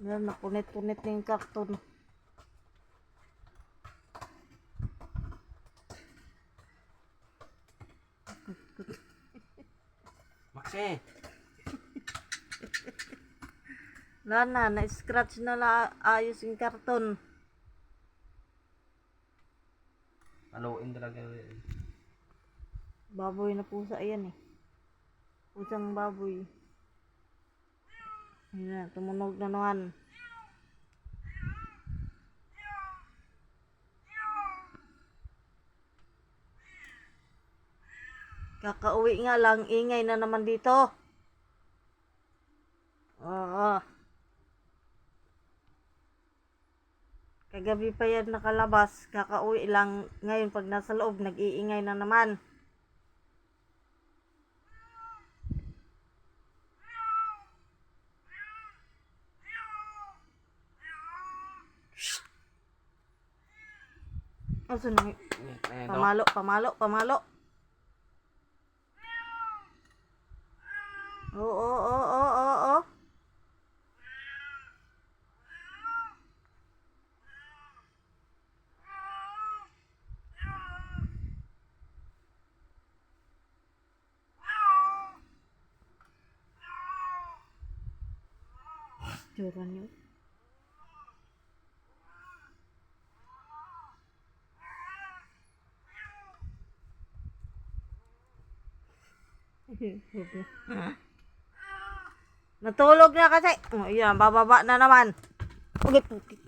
Yan, nakunit-kunit na yung karton. Maxi! Wala na, na-scratch na la ayos yung karton. Haluin talaga yun. Baboy na pusa yan eh. Pusang baboy. Ayan tumunog na naman. Kakauwi nga lang, ingay na naman dito. Oo. Kagabi pa yan nakalabas, kakauwi lang. Ngayon pag nasa loob, nag-iingay na naman. Asa na? Ayan, no? Pamalo, pamalo, pamalo. Oo, oo, oo, oo, oo. Tsura ah. Natulog na kasi. Oh, yan, bababa na naman. Ulit, ulit.